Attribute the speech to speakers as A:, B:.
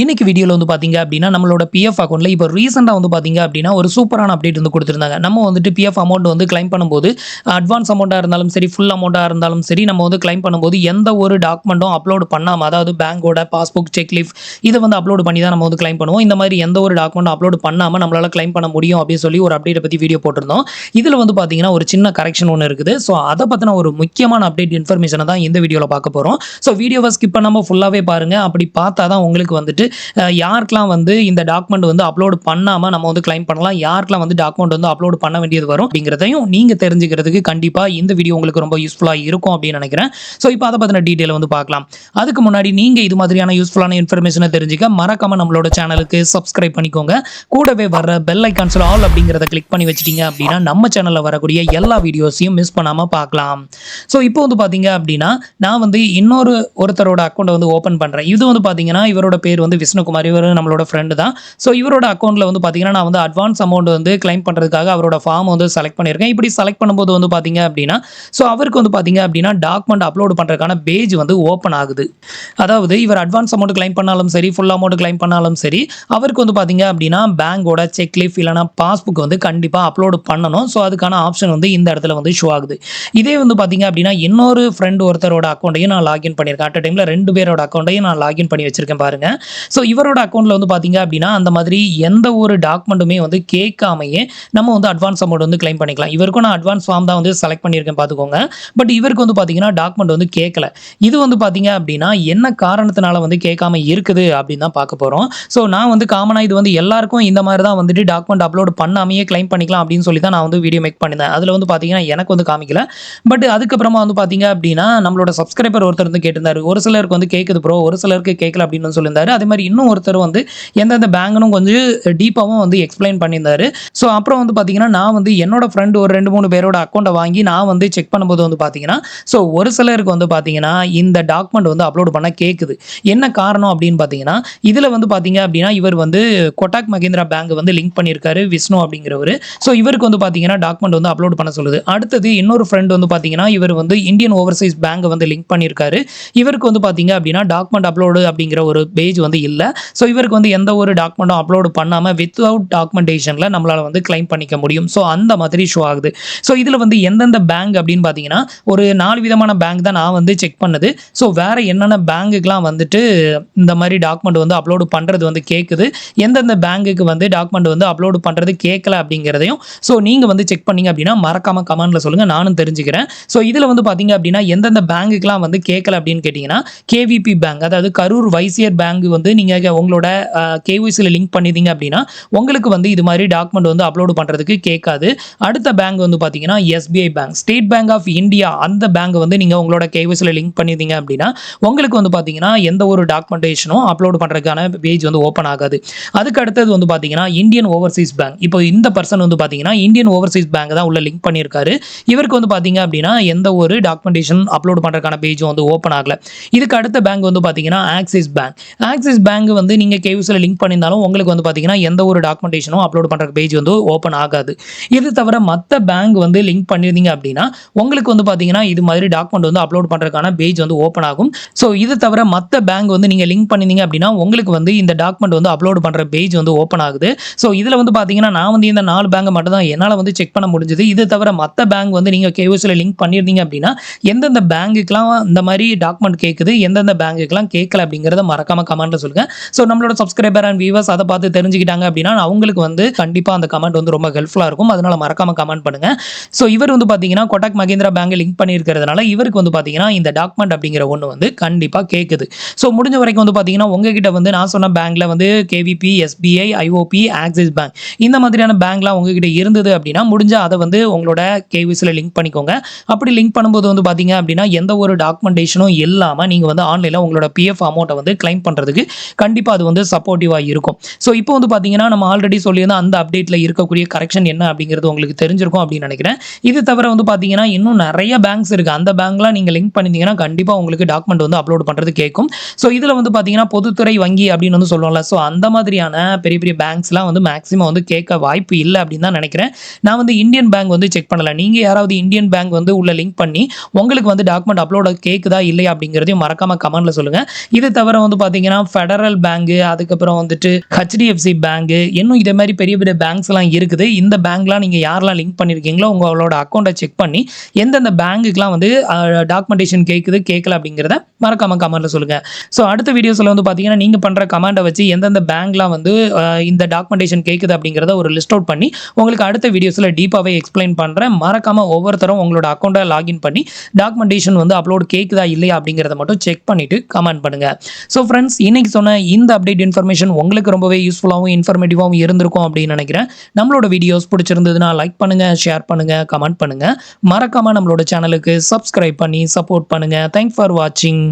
A: இன்னைக்கு வீடியோவில் வந்து பார்த்தீங்க அப்படின்னா நம்மளோட பிஎஃப் அக்கௌண்ட்டில் இப்போ ரீசெண்டாக வந்து பார்த்தீங்க அப்படின்னா ஒரு சூப்பரான அப்டேட் வந்து கொடுத்துருந்தாங்க. நம்ம வந்துட்டு பிஎஃப் அமௌண்ட் வந்து கிளைம் பண்ணும்போது அட்வான்ஸ் அமௌண்ட்டாக இருந்தாலும் சரி ஃபுல் அமௌண்ட்டாக இருந்தாலும் சரி நம்ம வந்து கிளைம் பண்ணும்போது எந்த ஒரு டாக்குமெண்ட்டும் அப்லோட் பண்ணாமல் அதாவது பேங்கோட பாஸ்புக் செக்லீஃப் இதை வந்து அப்லோட் பண்ணி தான் நம்ம வந்து கிளைம் பண்ணுவோம். இந்த மாதிரி எந்த ஒரு டாக்குமெண்ட் அப்லோட் பண்ணாமல் நம்மளால் கிளைம் பண்ண முடியும் அப்படின்னு சொல்லி ஒரு அப்டேட்டை பற்றி வீடியோ போட்டிருந்தோம். இதில் வந்து பார்த்தீங்கன்னா ஒரு சின்ன கரெக்ஷன் ஒன்று இருக்குது. ஸோ அதை பற்றின ஒரு முக்கியமான அப்டேட் இன்ஃபர்மேஷனை தான் இந்த வீடியோவில் பார்க்க போகிறோம் ஸோ வீடியோவை ஸ்கிப் பண்ணாமல் ஃபுல்லாகவே பாருங்கள் அப்படி பார்த்தா தான் உங்களுக்கு வந்துட்டு யாருக்கெல்லாம் வந்து இந்த டாக்குமெண்ட் வந்து அப்லோடு பண்ணாமல் நம்ம வந்து கிளைம் பண்ணலாம் யாருக்கெல்லாம் வந்து டாக்குமெண்ட் வந்து அப்லோடு பண்ண வேண்டியது வரும் அப்படிங்கிறதையும் நீங்கள் தெரிஞ்சுக்கிறதுக்கு கண்டிப்பாக இந்த வீடியோ உங்களுக்கு ரொம்ப யூஸ்ஃபுல்லாக இருக்கும் அப்படின்னு நினைக்கிறேன். ஸோ இப்போ அதை பற்றின டீட்டெயில் வந்து பார்க்கலாம். அதுக்கு முன்னாடி நீங்கள் இது மாதிரியான யூஸ்ஃபுல்லான இன்ஃபர்மேஷனை தெரிஞ்சுக்க மறக்காம நம்மளோட சேனலுக்கு சப்ஸ்கிரைப் பண்ணிக்கோங்க. கூடவே வர்ற பெல் ஐக்கான்ஸில் ஆல் அப்படிங்கிறத கிளிக் பண்ணி வச்சிட்டீங்க அப்படின்னா நம்ம சேனலில் வரக்கூடிய எல்லா வீடியோஸையும் மிஸ் பண்ணாமல் பார்க்கலாம். ஸோ இப்போ வந்து பார்த்தீங்க அப்படின்னா நான் வந்து இன்னொரு ஒருத்தரோட அக்கௌண்ட்டை வந்து ஓப்பன் பண்ணுறேன் இது வந்து பார்த்தீங்கன்னா இவரோட பேர் வந்து விஷ்ணுகுமார் இவர் நம்மளோட ஃப்ரெண்டு தான். ஸோ இவரோட அக்கௌண்ட்டில் வந்து பார்த்தீங்கன்னா நான் வந்து அட்வான்ஸ் அமௌண்ட் வந்து கிளைம் பண்ணுறதுக்காக அவரோட ஃபார்ம் வந்து செலக்ட் பண்ணியிருக்கேன். இப்படி செலக்ட் பண்ணும்போது வந்து பார்த்தீங்க அப்படின்னா ஸோ அவருக்கு வந்து பார்த்தீங்க அப்படின்னா டாக்குமெண்ட் அப்லோட் பண்ணுறதுக்கான பேஜ் வந்து ஓப்பன் ஆகுது. அதாவது இவர் அட்வான்ஸ் அமௌண்ட் கிளைம் பண்ணாலும் சரி ஃபுல் அமௌண்ட் கிளைம் பண்ணாலும் சரி அவருக்கு வந்து பார்த்தீங்க அப்படின்னா பேங்கோட செக்லீஃப் இல்லைனா பாஸ்புக் வந்து கண்டிப்பாக அப்லோடு பண்ணணும். ஸோ அதுக்கான ஆப்ஷன் வந்து இந்த இடத்துல வந்து ஷோ ஆகுது. இதே வந்து பார்த்தீங்க அப்படின்னா இன்னொரு ஃப்ரெண்ட் ஒருத்தரோட அக்கௌண்ட்டையும் நான் லாகின் பண்ணியிருக்கேன். அட் டைமில் ரெண்டு பேரோட அக்கௌண்ட்டையும் நான் லாகின் பண்ணி வச்சிருக்கேன் பாருங்கள் ஸோ இவரோட அக்கௌண்ட்டில் வந்து பார்த்தீங்க அப்படின்னா அந்த மாதிரி எந்த ஒரு டாக்குமெண்ட்டுமே வந்து கேட்காமையே நம்ம வந்து அட்வான்ஸ் அமௌண்ட் வந்து கிளைம் பண்ணிக்கலாம். இவருக்கும் நான் அட்வான்ஸ் ஃபார்ம் தான் வந்து செலக்ட் பண்ணியிருக்கேன் பார்த்துக்கோங்க பட் இவருக்கு வந்து பார்த்தீங்கன்னா டாக்குமெண்ட் வந்து கேட்கல. இது வந்து பார்த்தீங்க அப்படின்னா என்ன காரணத்தினால வந்து கேட்காம இருக்குது அப்படின்னு தான் பார்க்க போகிறோம் ஸோ நான் வந்து காமனாக இது வந்து எல்லாருக்கும் இந்த மாதிரி தான் வந்துட்டு டாக்குமெண்ட் அப்லோட் பண்ணாமையே கிளைம் பண்ணிக்கலாம் அப்படின்னு சொல்லி தான் நான் வந்து வீடியோ மேக் பண்ணியிருந்தேன். அதில் வந்து பார்த்தீங்கன்னா எனக்கு வந்து காமிக்கல. பட் அதுக்கப்புறமா வந்து பார்த்தீங்க அப்படின்னா நம்மளோட சப்ஸ்கிரைபர் ஒருத்தர் வந்து கேட்டிருந்தாரு. ஒரு சிலருக்கு வந்து கேட்குது ப்ரோ ஒரு சிலருக்கு கேட்கல அப்படின்னு சொல்லியிருந்தாரு. அதே மாதிரி இன்னும் ஒருத்தர் வந்து எந்தெந்த பேங்க்னும் கொஞ்சம் டீப்பாகவும் வந்து எக்ஸ்பிளைன் பண்ணியிருந்தாரு. ஸோ அப்புறம் வந்து பார்த்தீங்கன்னா நான் வந்து என்னோட ஃப்ரெண்டு ஒரு ரெண்டு மூணு பேரோட அக்கௌண்ட்டை வாங்கி நான் வந்து செக் பண்ணும்போது வந்து பார்த்தீங்கன்னா ஸோ ஒரு சிலருக்கு வந்து பார்த்தீங்கன்னா இந்த டாக்குமெண்ட் வந்து அப்லோட் பண்ண கேட்குது என்ன காரணம் அப்படின்னு பார்த்தீங்கன்னா இதில் வந்து பார்த்தீங்க அப்படின்னா இவர் வந்து கொட்டாக் மகேந்திரா பேங்க் வந்து லிங்க் பண்ணியிருக்காரு விஷ்ணு அப்படிங்கிறவர். ஸோ இவருக்கு வந்து பார்த்தீங்கன்னா டாக்குமெண்ட் வந்து அப்லோட் பண்ண சொல்லுது. அடுத்தது இன்னொரு ஃப்ரெண்ட் வந்து பார்த்தீங்கன்னா இவர் வந்து இந்தியன் ஓவர்சீஸ் பேங்க் வந்து லிங்க் பண்ணியிருக்காரு. இவருக்கு வந்து பார்த்தீங்க அப்படின்னா டாக்குமெண்ட் அப்லோடு அப்படிங்கிற ஒரு பேஜ் வந்து இல்லை. ஸோ இவருக்கு வந்து எந்த ஒரு டாக்குமெண்ட்டும் அப்லோடு பண்ணாமல் வித்தவுட் டாக்குமெண்டேஷனில் நம்மளால் வந்து கிளைம் பண்ணிக்க முடியும். ஸோ அந்த மாதிரி ஷோ ஆகுது. ஸோ இதில் வந்து எந்தெந்த பேங்க் அப்படின்னு பார்த்தீங்கன்னா ஒரு நாலு விதமான பேங்க் தான் நான் வந்து செக் பண்ணது. ஸோ வேறு என்னென்ன பேங்குக்கெலாம் வந்துட்டு இந்த மாதிரி டாக்குமெண்ட் வந்து அப்லோடு பண்ணுறது வந்து கேட்குது எந்தெந்த பேங்குக்கு வந்து டாக்குமெண்ட் வந்து அப்லோடு பண்ணுறது கேட்கல அப்படிங்கிறதையும் ஸோ நீங்கள் வந்து செக் பண்ணீங்க அப்படின்னா மறக்காமல் கமெண்ட்டில் சொல்லுங்கள் நானும் தெரிஞ்சுக்கிறேன். ஸோ இதில் வந்து பார்த்தீங்க அப்படின்னா எந்தெந்த பேங்குக்கெலாம் வந்து கேட்கல அப்படின்னு கேட்டிங்கன்னா கேவிபி பேங்க் அதாவது கரூர் வைசியர் பேங்க் வந்து நீங்கள் உங்களோட கேஒய்சியில் லிங்க் பண்ணிதீங்க அப்படின்னா உங்களுக்கு வந்து இது மாதிரி டாக்குமெண்ட் வந்து அப்லோடு பண்ணுறதுக்கு கேட்காது. அடுத்த பேங்க் வந்து பார்த்தீங்கன்னா SBI bank state bank of India அந்த பேங்க் வந்து நீங்கள் உங்களோட கேஒய்சியில் லிங்க் பண்ணிதீங்க அப்படின்னா உங்களுக்கு வந்து பார்த்தீங்கன்னா எந்த ஒரு டாக்குமெண்டேஷனும் அப்லோடு பண்ணுறதுக்கான பேஜ் வந்து ஓப்பன் ஆகாது. அதுக்கு அடுத்தது வந்து பார்த்தீங்கன்னா இந்தியன் ஓவர்சீஸ் பேங்க் இப்போ இந்த பர்சன் வந்து பார்த்தீங்கன்னா இந்தியன் ஓவர்சீஸ் பேங்க் தான் உள்ள லிங்க் பண்ணியிருக்காரு. இவருக்கு வந்து பார்த்தீங்க அப்படின்னா எந்த ஒரு டாக்குமெண்டேஷன் அப்லோடு பண்ணுறதுக்கான பேஜும் வந்து ஓப்பன் ஆகல. இதுக்கு அடுத்த பேங்க் வந்து பார்த்தீங்கன்னா ஆக்சிஸ் பேங்க் ஆக்சிஸ் பேங்க் வந்து நீங்கள் கேவிஸில் லிங்க் பண்ணியிருந்தாலும் உங்களுக்கு வந்து பார்த்தீங்கன்னா எந்த ஒரு டாக்குமெண்டேஷனும் அப்லோட் பண்ணுற பேஜ் வந்து ஓப்பன் ஆகாது. இது தவிர மற்ற பேங்க் வந்து லிங்க் பண்ணியிருந்தீங்க அப்படின்னா உங்களுக்கு வந்து பார்த்தீங்கன்னா இது மாதிரி டாக்குமெண்ட் வந்து அப்லோட் பண்ணுறதுக்கான பேஜ் வந்து ஓப்பன் ஆகும். ஸோ இது தவிர மற்ற பேங்க் வந்து நீங்கள் லிங்க் பண்ணியிருந்தீங்க அப்படின்னா உங்களுக்கு வந்து இந்த டாக்குமெண்ட் வந்து அப்லோட் பண்ணுற பேஜ் வந்து ஓப்பன் ஆகுது. ஸோ இதில் வந்து பார்த்தீங்கன்னா நான் வந்து இந்த நாலு பேங்க் மட்டும் தான் என்னால் வந்து செக் பண்ண முடிஞ்சது. இது தவிர மற்ற பேங்க் வந்து நீங்கள் கேவிஸில் லிங்க் பண்ணியிருந்தீங்க அப்படின்னா எந்தெந்த பேங்குக்கெலாம் இந்த மாதிரி டாக்குமெண்ட் கேட்குது எந்தெந்த பேங்குக்கெலாம் கேட்கல அப்படிங்கிறத மறக்காமல் கமெண்ட்டில் சொல்லுங்கள் ஸோ நம்மளோட சப்ஸ்கிரைபர் அண்ட் வியூவர்ஸ் அதை பார்த்து தெரிஞ்சுக்கிட்டாங்க அப்படின்னா அவங்களுக்கு வந்து கண்டிப்பாக அந்த கமெண்ட் வந்து ரொம்ப ஹெல்ப்ஃபுல்லாக இருக்கும். அதனால மறக்காம கமெண்ட் பண்ணுங்க. ஸோ இவர் வந்து பார்த்தீங்கன்னா கொட்டாக் மகேந்திரா பேங்க் லிங்க் பண்ணியிருக்கிறதுனால இவருக்கு வந்து பார்த்தீங்கன்னா இந்த டாக்குமெண்ட் அப்படிங்கிற ஒன்று வந்து கண்டிப்பாக கேட்குது ஸோ முடிஞ்ச வரைக்கும் வந்து பார்த்தீங்கன்னா உங்ககிட்ட வந்து நான் சொன்ன பேங்க்ல வந்து KVB SBI IOB axis bank இந்த மாதிரியான பேங்க்லாம் உங்ககிட்ட இருந்தது அப்படின்னா முடிஞ்சால் அதை வந்து உங்களோட கேவிஸில் லிங்க் பண்ணிக்கோங்க. அப்படி லிங்க் பண்ணும்போது வந்து பார்த்தீங்க அப்படின்னா எந்த ஒரு டாக்குமெண்டேஷனும் இல்லாமல் நீங்கள் வந்து ஆன்லைனில் உங்களோட பிஎஃப் அமௌண்ட்டை வந்து கிளைம் பண்ணுறதுக்கு கண்டிப்பாக அது வந்து சப்போர்ட்டிவாக இருக்கும். ஸோ இப்போ வந்து பார்த்தீங்கன்னா நம்ம ஆல்ரெடி சொல்லியிருந்தால் அந்த அப்டேட்டில் இருக்கக்கூடிய கரெக்ஷன் என்ன அப்படிங்கிறது உங்களுக்கு தெரிஞ்சிருக்கும் அப்படின்னு நினைக்கிறேன். இது தவிர வந்து பார்த்தீங்கன்னா இன்னும் நிறைய பேங்க்ஸ் இருக்குது அந்த பேங்க்லாம் நீங்கள் லிங்க் பண்ணியிருந்தீங்கன்னா கண்டிப்பாக உங்களுக்கு டாக்குமெண்ட் வந்து அப்லோட் பண்ணுறது கேட்கும். ஸோ இதில் வந்து பார்த்தீங்கன்னா பொதுத்துறை வங்கி அப்படின்னு வந்து சொல்லுவோம்ல ஸோ அந்த மாதிரியான பெரிய பெரிய பேங்க்ஸ்லாம் வந்து மேக்ஸிமம் வந்து கேட்க வாய்ப்பு இல்லை அப்படின்னு தான் நினைக்கிறேன். நான் வந்து இந்தியன் பேங்க் வந்து செக் பண்ணல. நீங்கள் யாராவது இந்தியன் பேங்க் வந்து உள்ள லிங்க் பண்ணி உங்களுக்கு வந்து டாக்குமெண்ட் அப்லோட் கேட்குதா இல்லையா அப்படிங்கிறதையும் மறக்காம கமெண்ட்ல சொல்லுங்கள் இது தவிர வந்து பார்த்தீங்கன்னா ஃபெடரல் பேங்கு அதுக்கப்புறம் வந்துட்டு ஹெச்டிஎஃப்சி பேங்கு இன்னும் இதே மாதிரி பெரிய பெரிய பேங்க்ஸ்லாம் இருக்குது. இந்த பேங்க்லாம் நீங்கள் யாரெல்லாம் லிங்க் பண்ணியிருக்கீங்களோ உங்களோட அக்கௌண்ட்டை செக் பண்ணி எந்தெந்த பேங்க்குக்கெலாம் வந்து டாக்குமெண்டேஷன் கேட்குது கேட்கல அப்படிங்கிறத மறக்காம கமெண்ட்டில் சொல்லுங்கள் ஸோ அடுத்த வீடியோஸில் வந்து பார்த்தீங்கன்னா நீங்கள் பண்ணுற கமெண்ட்டை வச்சு எந்தெந்த பேங்க்லாம் வந்து இந்த டாக்குமெண்டேஷன் கேட்குது அப்படிங்கிறத ஒரு லிஸ்ட் அவுட் பண்ணி உங்களுக்கு அடுத்த வீடியோஸில் டீப்பாகவே எக்ஸ்பிளைன் பண்ணுறேன் மறக்காமல் ஒவ்வொருத்தரும் உங்களோட அக்கௌண்ட்டை லாகின் பண்ணி டாக்குமெண்டேஷன் வந்து அப்லோட் கேட்குதா இல்லையா அப்படிங்கிறத மட்டும் செக் பண்ணிவிட்டு கமெண்ட் பண்ணுங்கள் ஸோ ஃப்ரெண்ட்ஸ் இன்னைக்கு சொன்ன இந்த அப்டேட் இன்ஃபர்மேஷன் உங்களுக்கு ரொம்பவே யூஸ்ஃபுல்லாகவும் இன்ஃபர்மேட்டிவாகவும் இருந்திருக்கும் அப்படின்னு நினைக்கிறேன். நம்மளோட வீடியோஸ் பிடிச்சிருந்ததுன்னா லைக் பண்ணுங்கள் ஷேர் பண்ணுங்கள் கமெண்ட் பண்ணுங்கள் மறக்காமல் நம்மளோட சேனலுக்கு சப்ஸ்கிரைப் பண்ணி சப்போர்ட் பண்ணுங்கள் தேங்க்ஸ் ஃபார் வாட்சிங்